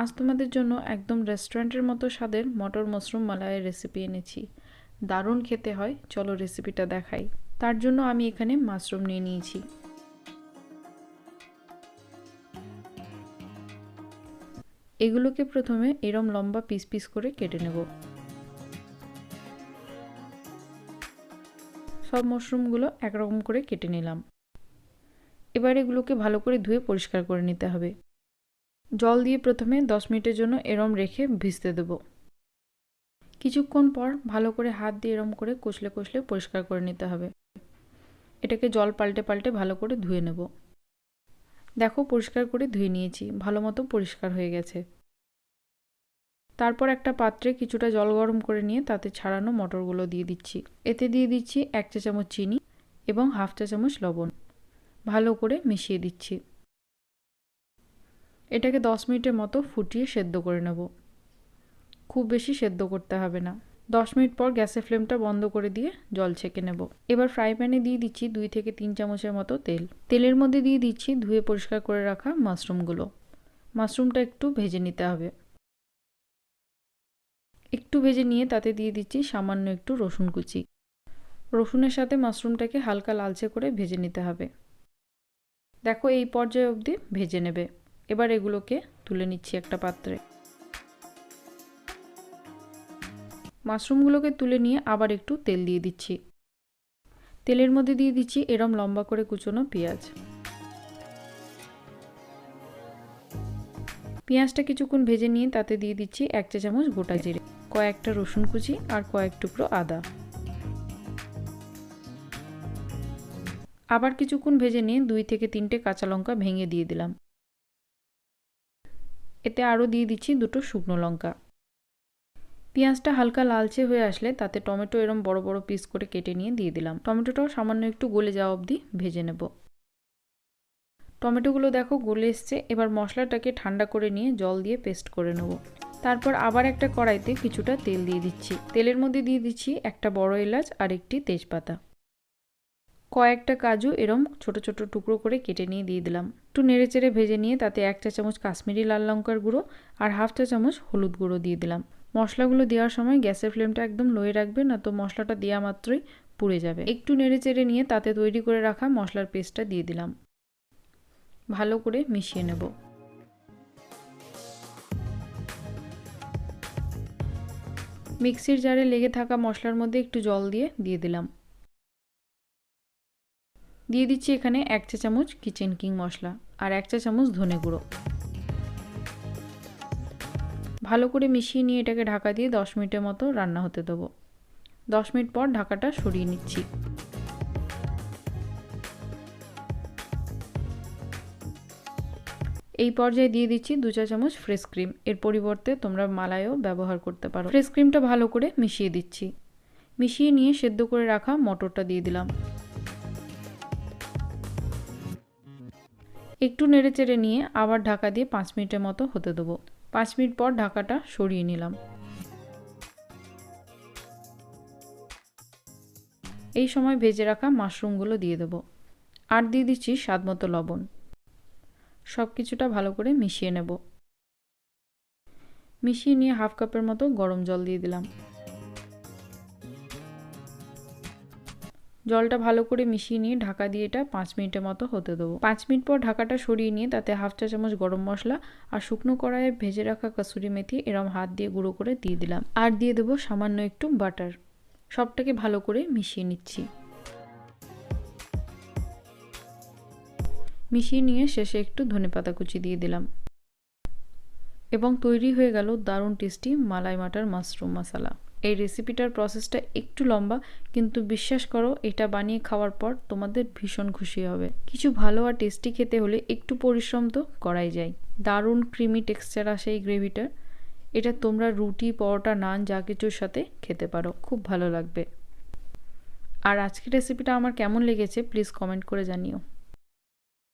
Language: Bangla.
আজ তোমাদের জন্য একদম রেস্টুরেন্টের মতো স্বাদের মটর মশরুম মালাইয়ের রেসিপি এনেছি। দারুণ খেতে হয়, চলো রেসিপিটা দেখাই। তার জন্য আমি এখানে মাশরুম নিয়ে নিয়েছি। এগুলোকে প্রথমে এরম লম্বা পিস পিস করে কেটে নেব। সব মশরুমগুলো একরকম করে কেটে নিলাম। এবার এগুলোকে ভালো করে ধুয়ে পরিষ্কার করে নিতে হবে। জল দিয়ে প্রথমে দশ মিনিটের জন্য এরম রেখে ভিজতে দেব। কিছুক্ষণ পর ভালো করে হাত দিয়ে এরম করে কষলে কষলে পরিষ্কার করে নিতে হবে। এটাকে জল পাল্টে পাল্টে ভালো করে ধুয়ে নেব। দেখো পরিষ্কার করে ধুয়ে নিয়েছি, ভালো মতো পরিষ্কার হয়ে গেছে। তারপর একটা পাত্রে কিছুটা জল গরম করে নিয়ে তাতে ছাড়ানো মটরগুলো দিয়ে দিচ্ছি। এতে দিয়ে দিচ্ছি এক চা চামচ চিনি এবং হাফ চা চামচ লবণ। ভালো করে মিশিয়ে দিচ্ছি। এটাকে দশ মিনিটের মতো ফুটিয়ে সেদ্ধ করে নেব। খুব বেশি সেদ্ধ করতে হবে না। দশ মিনিট পর গ্যাসের ফ্লেমটা বন্ধ করে দিয়ে জল ছেঁকে নেব। এবার ফ্রাই প্যানে দিয়ে দিচ্ছি দুই থেকে তিন চামচের মতো তেল। তেলের মধ্যে দিয়ে দিচ্ছি ধুয়ে পরিষ্কার করে রাখা মাশরুমগুলো। মাশরুমটা একটু ভেজে নিতে হবে। একটু ভেজে নিয়ে তাতে দিয়ে দিচ্ছি সামান্য একটু রসুন কুচি। রসুনের সাথে মাশরুমটাকে হালকা লালচে করে ভেজে নিতে হবে। দেখো এই পর্যায়ে অবধি ভেজে নেবে। এবার এগুলোকে তুলে নিচ্ছি একটা পাত্রে। মাশরুমগুলোকে তুলে নিয়ে আবার একটু তেল দিয়ে দিচ্ছি। তেলের মধ্যে দিয়ে দিচ্ছি এরম লম্বা করে কুচোনো পেঁয়াজ। পেঁয়াজটা কিছুক্ষণ ভেজে নিয়ে তাতে দিয়ে দিচ্ছি এক চা চামচ গোটা জিরে, কয়েকটা রসুন কুচি আর কয়েক টুকরো আদা। আবার কিছুক্ষণ ভেজে নিয়ে দুই থেকে তিনটে কাঁচা লঙ্কা ভেঙে দিয়ে দিলাম। এতে আরও দিয়ে দিচ্ছি দুটো শুকনো লঙ্কা। পেঁয়াজটা হালকা লালচে হয়ে আসলে তাতে টমেটো এরম বড় বড় পিস করে কেটে নিয়ে দিয়ে দিলাম। টমেটোটাও সামান্য একটু গলে যাওয়া অবধি ভেজে নেব। টমেটোগুলো দেখো গলে এসছে, এবার মশলাটাকে ঠান্ডা করে নিয়ে জল দিয়ে পেস্ট করে নেব। তারপর আবার একটা কড়াইতে কিছুটা তেল দিয়ে দিচ্ছি। তেলের মধ্যে দিয়ে দিচ্ছি একটা বড় এলাচ আর একটি তেজপাতা। কয়েকটা কাজু এরম ছোট ছোট টুকরো করে কেটে নিয়ে দিয়ে দিলাম। একটু নেড়ে চেড়ে ভেজে নিয়ে তাতে এক চা চামচ কাশ্মীরি লাল লঙ্কার গুঁড়ো আর হাফ চা চামচ হলুদ গুঁড়ো দিয়ে দিলাম। মশলাগুলো দেওয়ার সময় গ্যাসের ফ্লেমটা একদম লোয়ে রাখবে, না তো মশলাটা দেওয়া মাত্রই পুড়ে যাবে। একটু নেড়ে চেড়ে নিয়ে তাতে তৈরি করে রাখা মশলার পেস্টটা দিয়ে দিলাম। ভালো করে মিশিয়ে নেব। মিক্সির জারে লেগে থাকা মশলার মধ্যে একটু জল দিয়ে দিয়ে দিলাম। দিয়ে দিচ্ছি এখানে এক চা চামচ কিচেন কিং মশলা আর এক চা চামচ ধনে গুঁড়ো। ভালো করে মিশিয়ে নিয়ে এটাকে ঢাকা দিয়ে দশ মিনিটের মতো রান্না হতে দেবো। দশ মিনিট পর ঢাকাটা সরিয়ে নিচ্ছি। এই পর্যায়ে দিয়ে দিচ্ছি দু চা চামচ ফ্রেশ ক্রিম এর পরিবর্তে তোমরা মালাইও ব্যবহার করতে পারো। ফ্রেশ ক্রিমটা ভালো করে মিশিয়ে দিচ্ছি। মিশিয়ে নিয়ে সেদ্ধ করে রাখা মটরটা দিয়ে দিলাম। একটু নেড়ে চেড়ে নিয়ে আবার ঢাকা দিয়ে পাঁচ মিনিটের মতো হতে দেবো। পাঁচ মিনিট পর ঢাকাটা সরিয়ে নিলাম। এই সময় ভেজে রাখা মাশরুমগুলো দিয়ে দেবো। আর দিয়ে দিচ্ছি স্বাদ মতো লবণ। সব কিছুটা ভালো করে মিশিয়ে নেব। মিশিয়ে নিয়ে হাফ কাপের মতো গরম জল দিয়ে দিলাম। জলটা ভালো করে মিশিয়ে নিয়ে ঢাকা দিয়ে এটা পাঁচ মিনিটের মতো হতে দেবো। পাঁচ মিনিট পর ঢাকাটা সরিয়ে নিয়ে তাতে হাফ চা চামচ গরম মশলা আর শুকনো কড়াইয়ে ভেজে রাখা কাসুরি মেথি এরম হাত দিয়ে গুঁড়ো করে দিয়ে দিলাম। আর দিয়ে দেবো সামান্য একটু বাটার। সবটাকে ভালো করে মিশিয়ে নিচ্ছি। মিশিয়ে নিয়ে শেষে একটু ধনে পাতা কুচি দিয়ে দিলাম। এবং তৈরি হয়ে গেল দারুণ টেস্টি মালাই মাটার মাশরুম মশালা। এই রেসিপিটার প্রসেসটা একটু লম্বা, কিন্তু বিশ্বাস করো, এটা বানিয়ে খাওয়ার পর তোমাদের ভীষণ খুশি হবে। কিছু ভালো আর টেস্টি খেতে হলে একটু পরিশ্রম তো করাই যায়। দারুণ ক্রিমি টেক্সচার আসে এই গ্রেভিটার এটা তোমরা রুটি, পরোটা, নান, যা কিছুর সাথে খেতে পারো। খুব ভালো লাগবে। আর আজকের রেসিপিটা আমার কেমন লেগেছে প্লিজ কমেন্ট করে জানিও।